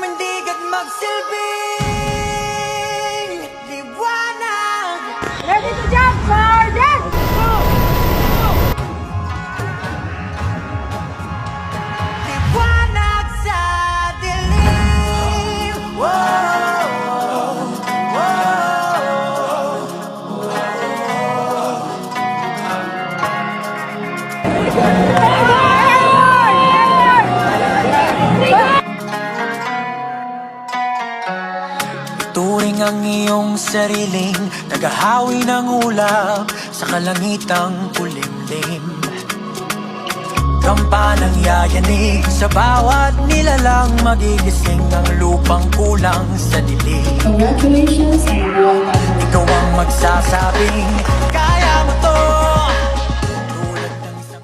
Tumindig at magsilbing Turing ang iyong sariling Nagahawi ng ulap Sa kalangitang kulimlim Kampanang yayanig Sa bawat nilalang Magigising ang lupang kulang sa dilim Congratulations welcome. Ikaw ang magsasabing